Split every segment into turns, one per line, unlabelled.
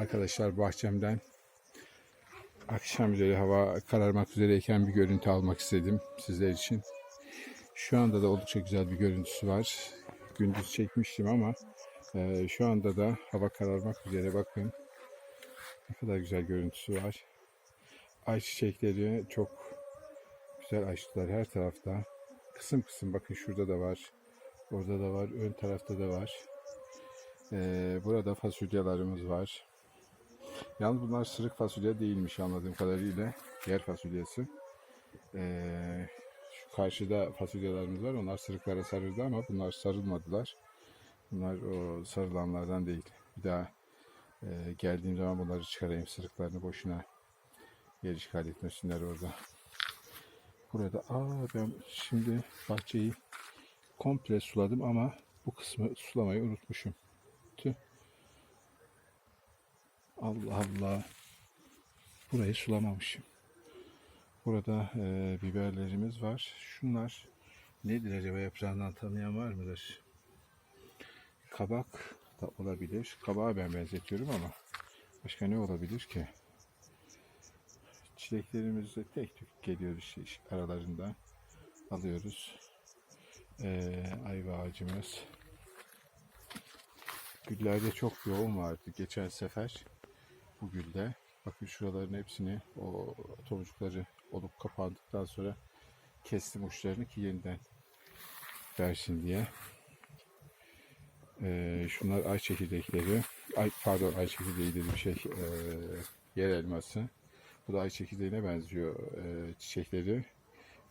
arkadaşlar bahçemden akşam üzeri hava kararmak üzereyken bir görüntü almak istedim sizler için. Şu anda da oldukça güzel bir görüntüsü var. Gündüz çekmiştim ama e, şu anda da hava kararmak üzere bakın. Ne kadar güzel görüntüsü var. Ay çiçekleri çok güzel açtılar her tarafta. Kısım kısım bakın şurada da var. Orada da var. Ön tarafta da var. Ee, burada fasulyelerimiz var. Yalnız bunlar sırık fasulye değilmiş anladığım kadarıyla. Yer fasulyesi. Ee, şu karşıda fasulyelerimiz var. Onlar sırıklara sarıldı ama bunlar sarılmadılar. Bunlar o sarılanlardan değil. Bir daha e, geldiğim zaman bunları çıkarayım. Sırıklarını boşuna yer işgal etmesinler orada. Burada aa ben şimdi bahçeyi komple suladım ama bu kısmı sulamayı unutmuşum. Allah Allah. Burayı sulamamışım. Burada e, biberlerimiz var. Şunlar nedir acaba yaprağından tanıyan var mıdır? Kabak da olabilir. Kabağa ben benzetiyorum ama başka ne olabilir ki? Çileklerimiz de tek tük geliyor işte aralarından alıyoruz. Ee, ayva ağacımız. Güllerde çok yoğun vardı geçen sefer. Bu gülde. Bakın şuraların hepsini o tomurcukları olup kapandıktan sonra kestim uçlarını ki yeniden versin diye. Ee, şunlar ay çekirdekleri. Ay, pardon ay çekirdeği dediğim şey ee, yer elması. Bu da ay çekirdeğine benziyor e, çiçekleri.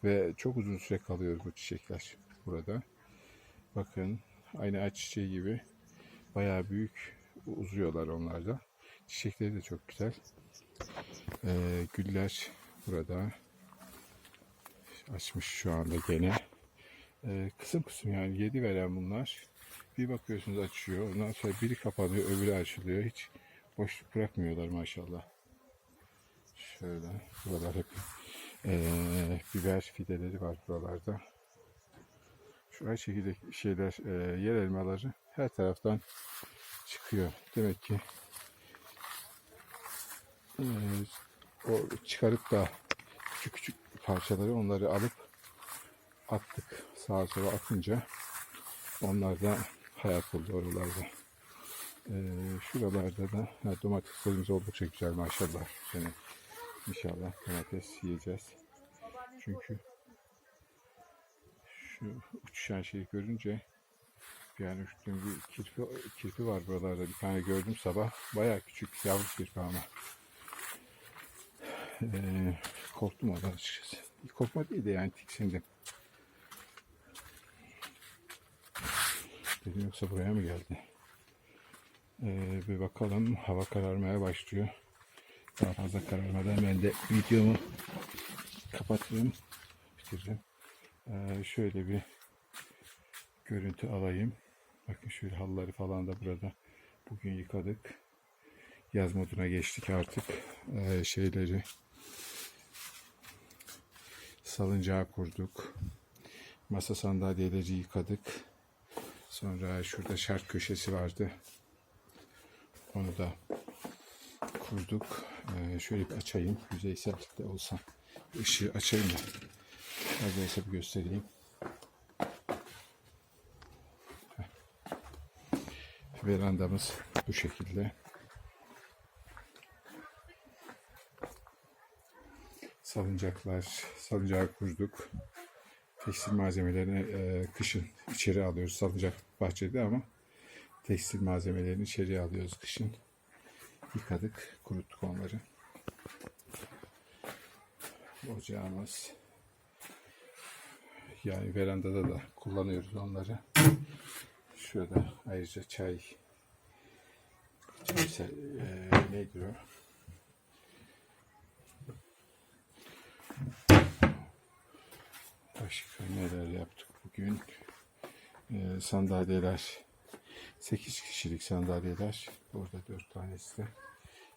Ve çok uzun süre kalıyor bu çiçekler burada. Bakın aynı ay çiçeği gibi bayağı büyük uzuyorlar onlar da. Çiçekleri de çok güzel. E, güller burada açmış şu anda gene. E, kısım kısım yani yedi veren bunlar. Bir bakıyorsunuz açıyor. Ondan sonra biri kapanıyor, öbürü açılıyor. Hiç boşluk bırakmıyorlar maşallah. Şöyle buralar hep eee, biber fideleri var buralarda. Şu ay çekirdek şeyler eee, yer elmaları her taraftan çıkıyor. Demek ki o çıkarıp da küçük küçük parçaları onları alıp attık. Sağa sola atınca onlar da hayat buldu oralarda. Ee, şuralarda da ha, domateslerimiz oldukça güzel maşallah. Yani inşallah domates yiyeceğiz. Çünkü şu uçuşan şeyi görünce yani uçtuğum bir kirpi, kirpi var buralarda. Bir tane gördüm sabah. Bayağı küçük yavru kirpi ama. Ee, korktum ondan açıkçası. Korkma değil de yani tiksindim. Dedim yoksa buraya mı geldi? Ee, bir bakalım. Hava kararmaya başlıyor. Daha fazla kararmadan ben de videomu kapatırım. Bitiririm. Ee, şöyle bir görüntü alayım. Bakın şöyle halıları falan da burada bugün yıkadık. Yaz moduna geçtik artık. Ee, şeyleri salıncağı kurduk. Masa sandalyeleri yıkadık. Sonra şurada şark köşesi vardı. Onu da kurduk. Ee, şöyle bir açayım. Yüzeysel de olsa ışığı açayım da. Neredeyse bir göstereyim. Heh. Verandamız bu şekilde. Salıncaklar, salıncağı kurduk. Tekstil malzemelerini e, kışın içeri alıyoruz. Salıncak bahçede ama tekstil malzemelerini içeri alıyoruz kışın. Yıkadık, kuruttuk onları. Ocağımız. Yani verandada da kullanıyoruz onları. Şurada ayrıca çay. Çay e, neydi o? Başka neler yaptık bugün? Ee, sandalyeler 8 kişilik sandalyeler. Orada 4 tanesi de.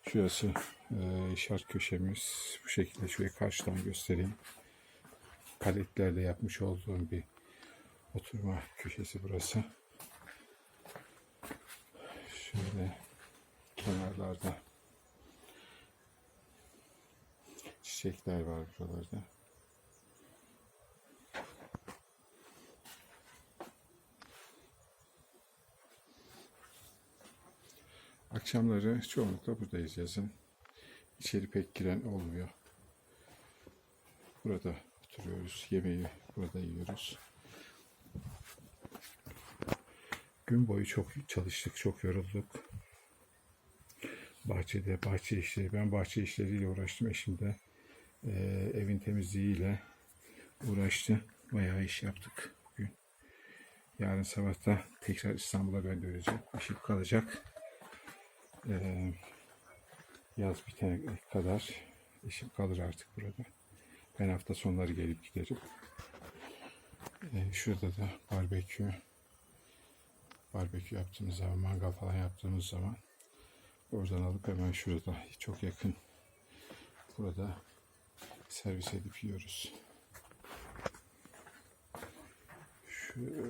Şurası e, şark köşemiz. Bu şekilde şöyle karşıdan göstereyim. Paletlerle yapmış olduğum bir oturma köşesi burası. Şöyle kenarlar Buralarda çiçekler var buralarda. Akşamları çoğunlukla buradayız yazın. İçeri pek giren olmuyor. Burada oturuyoruz. Yemeği burada yiyoruz. Gün boyu çok çalıştık, çok yorulduk. Bahçede, bahçe işleri. Ben bahçe işleriyle uğraştım. Eşim de eee, evin temizliğiyle uğraştı. Bayağı iş yaptık bugün. Yarın sabah da tekrar İstanbul'a göndereceğim. İşim kalacak. Eee, yaz bitene kadar işim kalır artık burada. Ben hafta sonları gelip giderim. Eee, şurada da barbekü barbekü yaptığımız zaman, mangal falan yaptığımız zaman oradan alıp hemen şurada çok yakın burada servis edip yiyoruz. Şu e,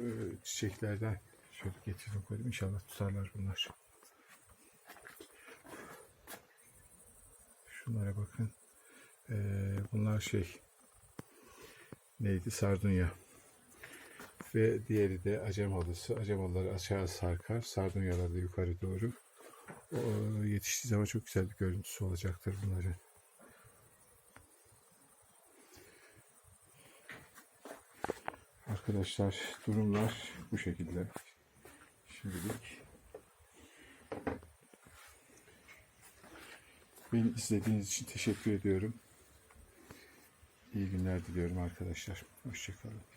çiçeklerden şöyle getirdim koydum. İnşallah tutarlar bunlar. Şunlara bakın. Ee, bunlar şey neydi? Sardunya. Ve diğeri de acem halısı. Acem halıları aşağı sarkar. Sardunyalar da yukarı doğru. O yetiştiği zaman çok güzel bir görüntüsü olacaktır bunların. Arkadaşlar durumlar bu şekilde. Şimdilik Beni izlediğiniz için teşekkür ediyorum. İyi günler diliyorum arkadaşlar. Hoşçakalın.